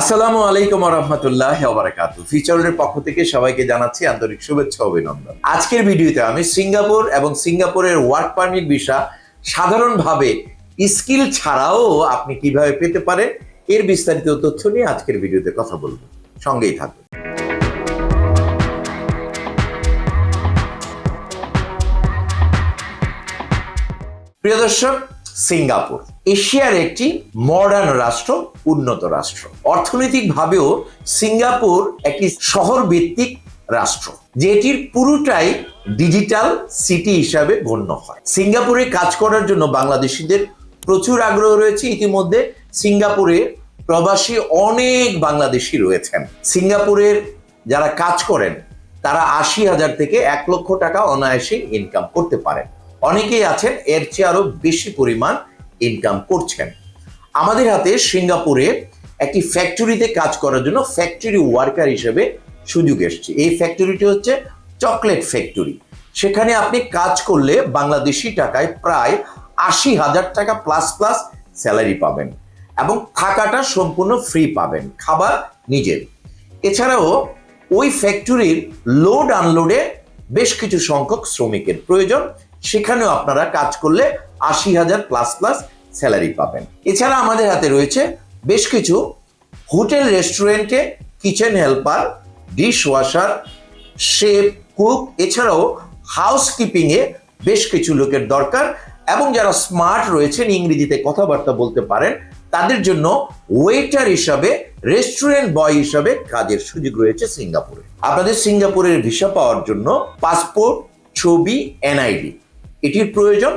আসসালামু আলাইকুম রহমতুল্লাহ বারাকাতু ফিচারের পক্ষ থেকে সবাইকে জানাচ্ছি আন্তরিক শুভেচ্ছা অভিনন্দন। আজকের ভিডিওতে আমি সিঙ্গাপুর এবং সিঙ্গাপুরের ওয়ার্ক পারমিট ভিসা সাধারণভাবে স্কিল ছাড়াও আপনি কীভাবে পেতে পারেন, এর বিস্তারিত তথ্য নিয়ে আজকের ভিডিওতে কথা বলব। সঙ্গেই থাকুন। প্রিয় দর্শক, সিঙ্গাপুর। এশিয়ার একটি মডার্ন রাষ্ট্র, উন্নত রাষ্ট্র। অর্থনৈতিকভাবেও সিঙ্গাপুর একটি শহর ভিত্তিক রাষ্ট্র, যেটির পুরোটাই ডিজিটাল সিটি হিসাবে গণ্য হয়। সিঙ্গাপুরে কাজ করার জন্য বাংলাদেশিদের প্রচুর আগ্রহ রয়েছে। ইতিমধ্যে সিঙ্গাপুরে প্রবাসী অনেক বাংলাদেশি রয়েছেন। সিঙ্গাপুরের যারা কাজ করেন, তারা আশি হাজার থেকে এক লক্ষ টাকা অনায়াসে ইনকাম করতে পারেন। অনেকেই আছেন, এর চেয়ে আরও বেশি পরিমাণ ইনকাম করছেন। আমাদের হাতে সিঙ্গাপুরে একটি ফ্যাক্টরিতে কাজ করার জন্য ফ্যাক্টরি ওয়ার্কার হিসেবে সুযোগ এসছে। এই ফ্যাক্টরিটি হচ্ছে চকলেট ফ্যাক্টরি সেখানে আপনি কাজ করলে বাংলাদেশি টাকায় প্রায় আশি হাজার টাকা প্লাস প্লাস স্যালারি পাবেন এবং থাকাটা সম্পূর্ণ ফ্রি পাবেন, খাবার নিজের। এছাড়াও ওই ফ্যাক্টরির লোড আনলোডে বেশ কিছু সংখ্যক শ্রমিকের প্রয়োজন। সেখানেও আপনারা কাজ করলে আশি হাজার প্লাস প্লাস স্যালারি পাবেন। এছাড়া আমাদের হাতে রয়েছে বেশ কিছু হোটেল রেস্টুরেন্টে kitchen helper dish washer chef cook এছাড়াও হাউসকিপিংয়ে বেশ কিছু লোকের দরকার এবং যারা স্মার্ট রয়েছেন, ইংরেজিতে কথাবার্তা বলতে পারেন, তাদের জন্য ওয়েটার হিসাবে রেস্টুরেন্ট বয় হিসাবে কাজের সুযোগ রয়েছে সিঙ্গাপুরে। আপনাদের সিঙ্গাপুরের ভিসা পাওয়ার জন্য পাসপোর্ট ছবি এনআইডি এটির প্রয়োজন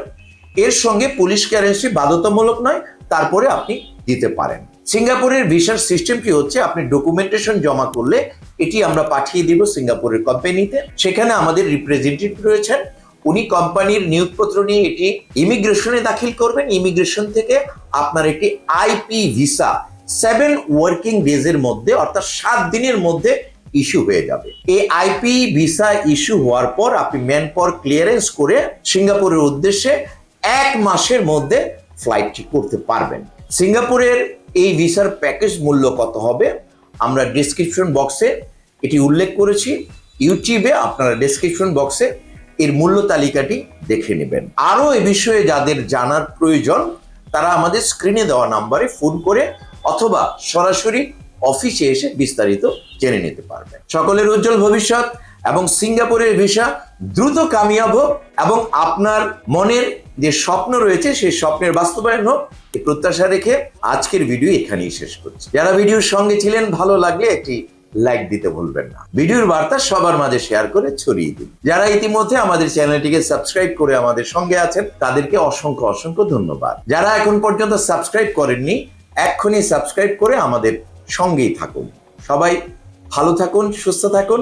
এর সঙ্গে পুলিশ ক্যারেন্সি বাধ্যতামূলক নয়, তারপরে আপনি দিতে পারেন। সিঙ্গাপুরের ভিসার সিস্টেমটি হচ্ছে? আপনি ডকুমেন্টেশন জমা করলে এটি আমরা পাঠিয়ে দিব সিঙ্গাপুরের কোম্পানিতে সেখানে আমাদের রিপ্রেজেন্টেটিভ রয়েছেন। উনি কোম্পানির নিয়োগপত্র নিয়ে এটি ইমিগ্রেশনে দাখিল করবেন। ইমিগ্রেশন থেকে আপনার একটি আইপি ভিসা সেভেন ওয়ার্কিং ডেজের মধ্যে, অর্থাৎ সাত দিনের মধ্যে ইস্যু হয়ে যাবে। এই আইপি ভিসা ইস্যু হওয়ার পর আপনি ম্যান পাওয়ার ক্লিয়ারেন্স করে সিঙ্গাপুরের উদ্দেশ্যে এক মাসের মধ্যে ফ্লাইটটি করতে পারবেন। সিঙ্গাপুরের এই ভিসার প্যাকেজ মূল্য কত হবে? আমরা ডিসক্রিপশন বক্সে এটি উল্লেখ করেছি। ইউটিউবে আপনারা ডিসক্রিপশন বক্সে এর মূল্য তালিকাটি দেখে নেবেন। আরও এ বিষয়ে যাদের জানার প্রয়োজন, তারা আমাদের স্ক্রিনে দেওয়া নাম্বারে ফোন করে অথবা সরাসরি অফিসে এসে বিস্তারিত জেনে নিতে পারবেন। সকলের উজ্জ্বল ভবিষ্যৎ। এবং সিঙ্গাপুরের ভিসা দ্রুত কামিয়াব হোক এবং আপনার মনের যে স্বপ্ন রয়েছে, সেই স্বপ্নের বাস্তবায়ন হোক, এই প্রত্যাশা রেখে আজকের ভিডিও এখানেই শেষ করছি। যারা ভিডিওর সঙ্গে ছিলেন, ভালো লাগলে একটি লাইক দিতে ভুলবেন না। ভিডিওর বার্তা সবার মাঝে শেয়ার করে ছড়িয়ে দিন। যারা ইতিমধ্যে আমাদের চ্যানেলটিকে সাবস্ক্রাইব করে আমাদের সঙ্গে আছেন, তাদেরকে অসংখ্য অসংখ্য ধন্যবাদ। যারা এখন পর্যন্ত সাবস্ক্রাইব করেননি, এক্ষুনি সাবস্ক্রাইব করে আমাদের সঙ্গেই থাকুন। সবাই ভালো থাকুন, সুস্থ থাকুন।